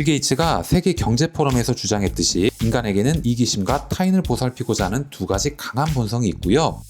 빌 게이츠가 세계 경제 포럼에서 주장했듯이 인간에게는 이기심과 타인을 보살피고자 하는 두 가지 강한 본성이 있고요.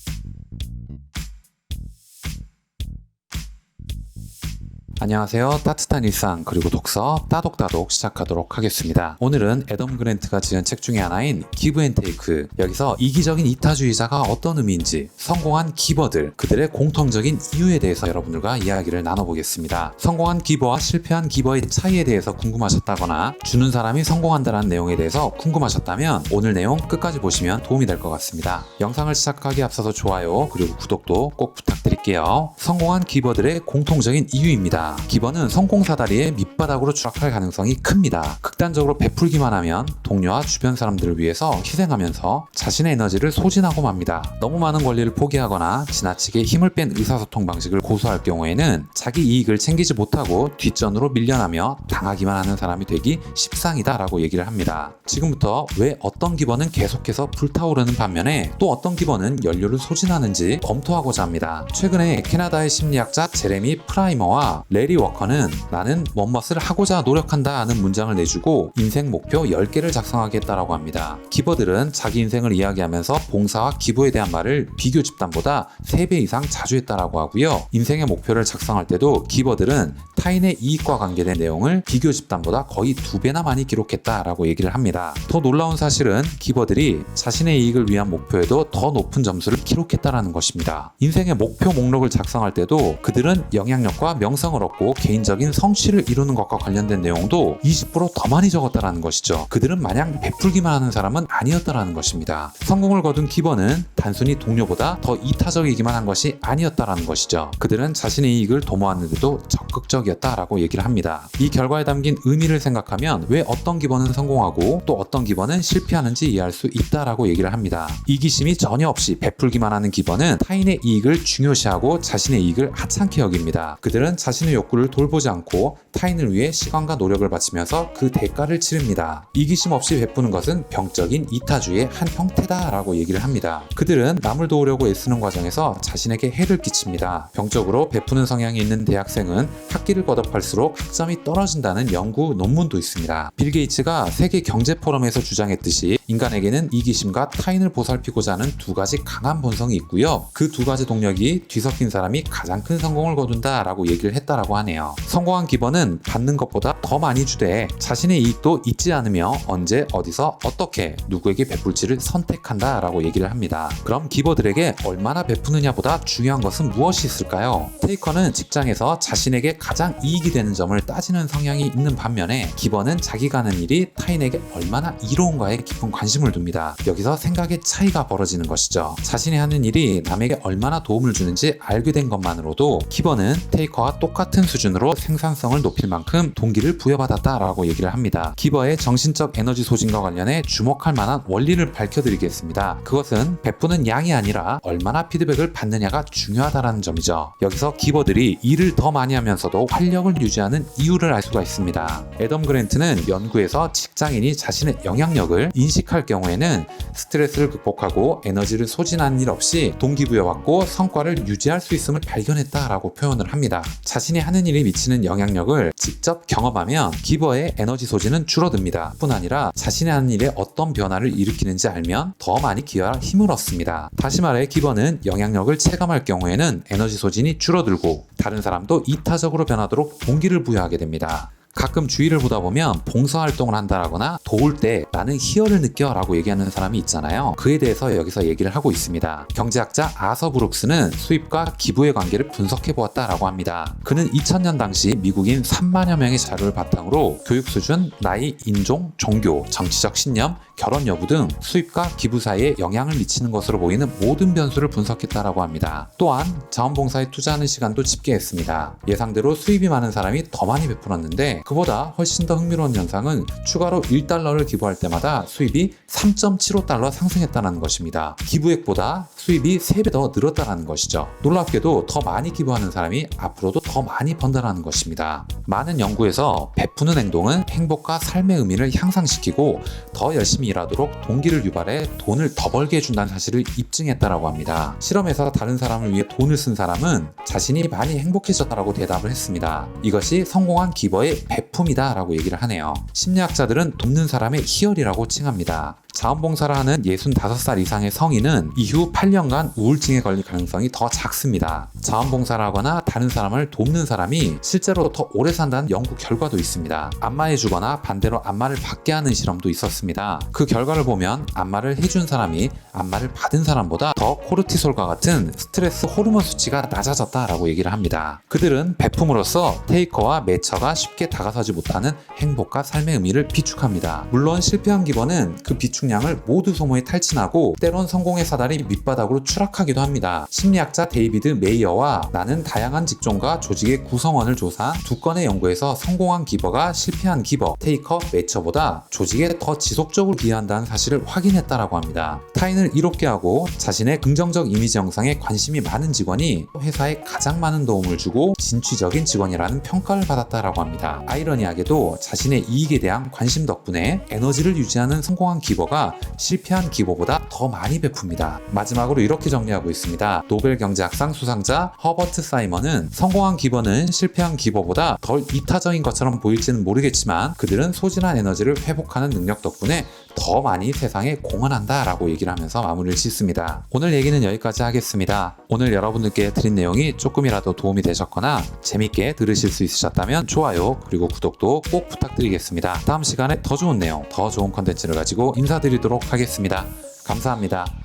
안녕하세요. 따뜻한 일상 그리고 독서 따독따독 시작하도록 하겠습니다. 오늘은 애덤 그랜트가 지은 책 중에 하나인 기브 앤 테이크 여기서 이기적인 이타주의자가 어떤 의미인지 성공한 기버들 그들의 공통적인 이유에 대해서 여러분들과 이야기를 나눠보겠습니다. 성공한 기버와 실패한 기버의 차이에 대해서 궁금하셨다거나 주는 사람이 성공한다는 내용에 대해서 궁금하셨다면 오늘 내용 끝까지 보시면 도움이 될 것 같습니다. 영상을 시작하기 앞서서 좋아요 그리고 구독도 꼭 부탁드릴게요. 성공한 기버들의 공통적인 이유입니다. 기버는 성공 사다리의 밑바닥으로 추락할 가능성이 큽니다. 극단적으로 베풀기만 하면 동료와 주변 사람들을 위해서 희생하면서 자신의 에너지를 소진하고 맙니다. 너무 많은 권리를 포기하거나 지나치게 힘을 뺀 의사소통 방식을 고수할 경우에는 자기 이익을 챙기지 못하고 뒷전으로 밀려나며 당하기만 하는 사람이 되기 십상이다 라고 얘기를 합니다. 지금부터 왜 어떤 기버는 계속해서 불타오르는 반면에 또 어떤 기버는 연료를 소진하는지 검토하고자 합니다. 최근에 캐나다의 심리학자 제레미 프라이머와 레리 워커는 나는 뭔것을 하고자 노력한다 하는 문장을 내주고 인생 목표 10개를 작성하겠다라고 합니다. 기버들은 자기 인생을 이야기하면서 봉사와 기부에 대한 말을 비교 집단보다 3배 이상 자주 했다라고 하고요. 인생의 목표를 작성할 때도 기버들은 타인의 이익과 관계된 내용을 비교 집단보다 거의 2배나 많이 기록했다라고 얘기를 합니다. 더 놀라운 사실은 기버들이 자신의 이익을 위한 목표에도 더 높은 점수를 기록했다라는 것입니다. 인생의 목표 목록을 작성할 때도 그들은 영향력과 명성을 얻고 개인적인 성취를 이루는 것과 관련된 내용도 20%더 많이 적었다라는 것이죠. 그들은 마냥 베풀기만 하는 사람은 아니었다라는 것입니다. 성공을 거둔 기버는 단순히 동료보다 더 이타적이기만 한 것이 아니었다라는 것이죠. 그들은 자신의 이익을 도모하는데도 적극적이었다라고 얘기를 합니다. 이 결과에 담긴 의미를 생각하면 왜 어떤 기버는 성공하고 또 어떤 기버는 실패하는지 이해할 수 있다라고 얘기를 합니다. 이기심이 전혀 없이 베풀기만 하는 기버는 타인의 이익을 중요시하고 자신의 이익을 하찮게 여깁니다. 그들은 자신의 욕구를 돌보지 않고 타인을 위해 시간과 노력을 바치면서 그 대가를 치릅니다. 이기심 없이 베푸는 것은 병적인 이타주의 한 형태다라고 얘기를 합니다. 그들은 남을 도우려고 애쓰는 과정에서 자신에게 해를 끼칩니다. 병적으로 베푸는 성향이 있는 대학생은 학기를 거듭할수록 학점이 떨어진다는 연구 논문도 있습니다. 빌 게이츠가 세계 경제 포럼에서 주장했듯이 인간에게는 이기심과 타인을 보살피고자 하는 두 가지 강한 본성이 있고요. 그 두 가지 동력이 뒤섞인 사람이 가장 큰 성공을 거둔다라고 얘기를 했다라고 하네요. 성공한 기버는 받는 것보다 더 많이 주되 자신의 이익도 잊지 않으며 언제 어디서 어떻게 누구에게 베풀지를 선택한다라고 얘기를 합니다. 그럼 기버들에게 얼마나 베푸느냐보다 중요한 것은 무엇이 있을까요? 테이커는 직장에서 자신에게 가장 이익이 되는 점을 따지는 성향이 있는 반면에 기버는 자기가 하는 일이 타인에게 얼마나 이로운가에 깊은 관심을 둡니다. 여기서 생각의 차이가 벌어지는 것이죠. 자신이 하는 일이 남에게 얼마나 도움을 주는지 알게 된 것만으로도 기버는 테이커와 똑같은 수준으로 생산성을 높일 만큼 동기를 부여받았다라고 얘기를 합니다. 기버의 정신적 에너지 소진과 관련해 주목할 만한 원리를 밝혀드리겠습니다. 그것은 베푸는 양이 아니라 얼마나 피드백을 받느냐가 중요하다는 점이죠. 여기서 기버들이 일을 더 많이 하면서도 활력을 유지하는 이유를 알 수가 있습니다. 애덤 그랜트는 연구에서 직장인이 자신의 영향력을 인식 할 경우에는 스트레스를 극복하고 에너지를 소진하는 일 없이 동기부여받고 성과를 유지할 수 있음을 발견했다라고 표현을 합니다. 자신이 하는 일이 미치는 영향력을 직접 경험하면 기버의 에너지 소진은 줄어듭니다. 뿐 아니라 자신이 하는 일에 어떤 변화를 일으키는지 알면 더 많이 기여할 힘을 얻습니다. 다시 말해 기버는 영향력을 체감할 경우에는 에너지 소진이 줄어들고 다른 사람도 이타적으로 변하도록 동기를 부여하게 됩니다. 가끔 주위를 보다 보면 봉사활동을 한다라거나 도울 때 나는 희열을 느껴 라고 얘기하는 사람이 있잖아요. 그에 대해서 여기서 얘기를 하고 있습니다. 경제학자 아서 브룩스는 수입과 기부의 관계를 분석해 보았다라고 합니다. 그는 2000년 당시 미국인 3만여 명의 자료를 바탕으로 교육 수준, 나이, 인종, 종교, 정치적 신념, 결혼 여부 등 수입과 기부 사이에 영향을 미치는 것으로 보이는 모든 변수를 분석했다라고 합니다. 또한 자원봉사에 투자하는 시간도 집계했습니다. 예상대로 수입이 많은 사람이 더 많이 베풀었는데 그보다 훨씬 더 흥미로운 현상은 추가로 1달러를 기부할 때마다 수입이 3.75달러 상승했다는 것입니다. 기부액보다 수입이 3배 더 늘었다는 것이죠. 놀랍게도 더 많이 기부하는 사람이 앞으로도 더 많이 번다는 것입니다. 많은 연구에서 베푸는 행동은 행복과 삶의 의미를 향상시키고 더 열심히 일하도록 동기를 유발해 돈을 더 벌게 해준다는 사실을 입증했다라고 합니다. 실험에서 다른 사람을 위해 돈을 쓴 사람은 자신이 많이 행복해졌다라고 대답을 했습니다. 이것이 성공한 기버의 배품이다라고 얘기를 하네요. 심리학자들은 돕는 사람의 희열이라고 칭합니다. 자원봉사를 하는 65살 이상의 성인은 이후 8년간 우울증에 걸릴 가능성이 더 작습니다. 자원봉사를 하거나 다른 사람을 돕는 사람이 실제로 더 오래 산다는 연구 결과도 있습니다. 안마해주거나 반대로 안마를 받게 하는 실험도 있었습니다. 그 결과를 보면 안마를 해준 사람이 안마를 받은 사람보다 더 코르티솔과 같은 스트레스 호르몬 수치가 낮아졌다라고 얘기를 합니다. 그들은 배품으로서 테이커와 매처가 쉽게 다가서지 못하는 행복과 삶의 의미를 비축합니다. 물론 실패한 기본은 그 비축 량을 모두 소모해 탈진하고 때론 성공의 사다리 밑바닥으로 추락하기도 합니다. 심리학자 데이비드 메이어와 나는 다양한 직종과 조직의 구성원을 조사한 두 건의 연구에서 성공한 기버가 실패한 기버, 테이커, 매처보다 조직에 더 지속적으로 기여한다는 사실을 확인했다라고 합니다. 타인을 이롭게 하고 자신의 긍정적 이미지 형상에 관심이 많은 직원이 회사에 가장 많은 도움을 주고 진취적인 직원이라는 평가를 받았다라고 합니다. 아이러니하게도 자신의 이익에 대한 관심 덕분에 에너지를 유지하는 성공한 기버 가 실패한 기버보다 더 많이 베풉니다. 마지막으로 이렇게 정리하고 있습니다. 노벨 경제학상 수상자 허버트 사이먼은 성공한 기버는 실패한 기버보다 덜 이타적인 것처럼 보일지는 모르겠지만 그들은 소진한 에너지를 회복하는 능력 덕분에 더 많이 세상에 공헌한다라고 얘기를 하면서 마무리를 짓습니다. 오늘 얘기는 여기까지 하겠습니다. 오늘 여러분들께 드린 내용이 조금이라도 도움이 되셨거나 재밌게 들으실 수 있으셨다면 좋아요 그리고 구독도 꼭 부탁드리겠습니다. 다음 시간에 더 좋은 내용, 더 좋은 컨텐츠를 가지고 인사드리도록 하겠습니다. 감사합니다.